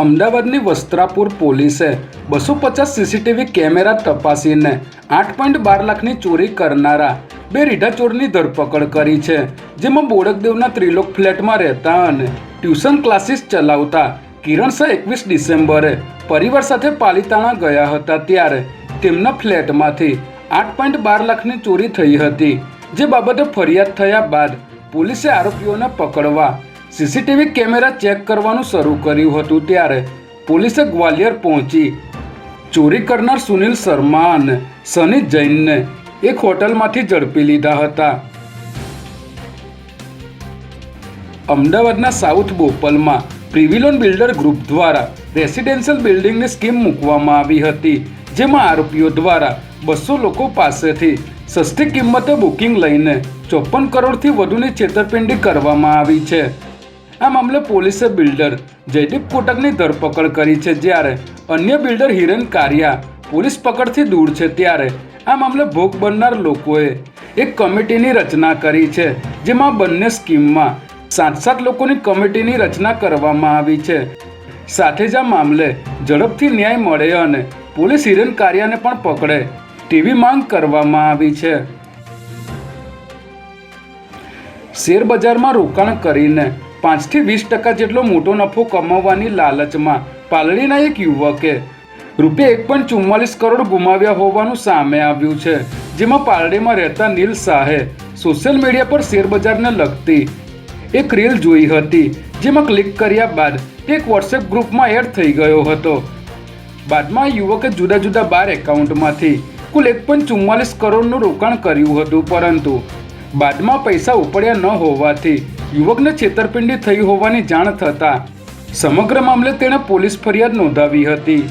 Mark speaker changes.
Speaker 1: અમદાવાદની વસ્ત્રાપુર પોલીસે બસો પચાસ સીસીટીવી કેમેરા તપાસીને આઠ પોઈન્ટ બાર લાખની ચોરી કરનારા બે રીઢા ચોરની ધરપકડ કરી છે, જેમાં બોડકદેવના ત્રિલોક ફ્લેટમાં રહેતા અને ટ્યુશન ક્લાસીસ ચલાવતા કિરણ શાહ એકવીસ ડિસેમ્બરે પરિવાર સાથે પાલિતાણા ગયા હતા ત્યારે તેમના ફ્લેટમાંથી આઠ પોઈન્ટ બાર લાખની ચોરી થઈ હતી, જે બાબતે ફરિયાદ થયા બાદ પોલીસે આરોપીઓને પકડવા સીસીટીવી કેમેરા ચેક કરવાનું શરૂ કર્યું હતું ત્યારે પોલીસે ગ્વાલિયર પહોંચી ચોરી કરનાર સુનિલ શર્મા અને સની જૈનને એક હોટલમાંથી ઝડપી લીધા હતા. અમદાવાદના સાઉથ બોપલમાં પ્રિવિલોન બિલ્ડર ગ્રુપ દ્વારા રેસિડેન્શિયલ બિલ્ડિંગની સ્કીમ મૂકવામાં આવી હતી, જેમાં આરોપીઓ દ્વારા બસો લોકો પાસેથી સસ્તી કિંમતે બુકિંગ લઈને ચોપન કરોડથી વધુની છેતરપિંડી કરવામાં આવી છે. આ મામલે પોલીસે બિલ્ડર જયદીપ કોટકની ધરપકડ કરી છે જ્યારે અન્ય બિલ્ડર હિરેન કારિયા પોલીસ પકડથી દૂર છે ત્યારે આ મામલે ભોગ બનનાર લોકોએ એક કમિટીની રચના કરી છે, જેમાં બંને સ્કીમમાં સાત સાત લોકોની કમિટીની રચના કરવામાં આવી છે. સાથે જ આ મામલે ઝડપથી ન્યાય મળે અને પોલીસ હિરેન કારિયાને પણ પકડે તેવી માંગ કરવામાં આવી છે. શેર બજારમાં રોકાણ કરીને પાંચથી વીસ ટકા જેટલો મોટો નફો કમાવવાની લાલચમાં પાલડીના એક યુવકે રૂપિયા એક પોઈન્ટ ચુમ્માલીસ કરોડ ગુમાવ્યા હોવાનું સામે આવ્યું છે, જેમાં પાલડીમાં રહેતા નીલ શાહે સોશિયલ મીડિયા પર શેરબજારને લગતી એક રીલ જોઈ હતી, જેમાં ક્લિક કર્યા બાદ એક વોટ્સએપ ગ્રુપમાં એડ થઈ ગયો હતો. બાદમાં યુવકે જુદા જુદા બાર એકાઉન્ટમાંથી કુલ એક પોઈન્ટ ચુમ્માલીસ કરોડનું રોકાણ કર્યું હતું, પરંતુ બાદમાં પૈસા ઉપડ્યા ન હોવાથી યુવકને છેતરપિંડી થઈ હોવાની જાણ થતાં સમગ્ર મામલે તેણે પોલીસ ફરિયાદ નોંધાવી હતી.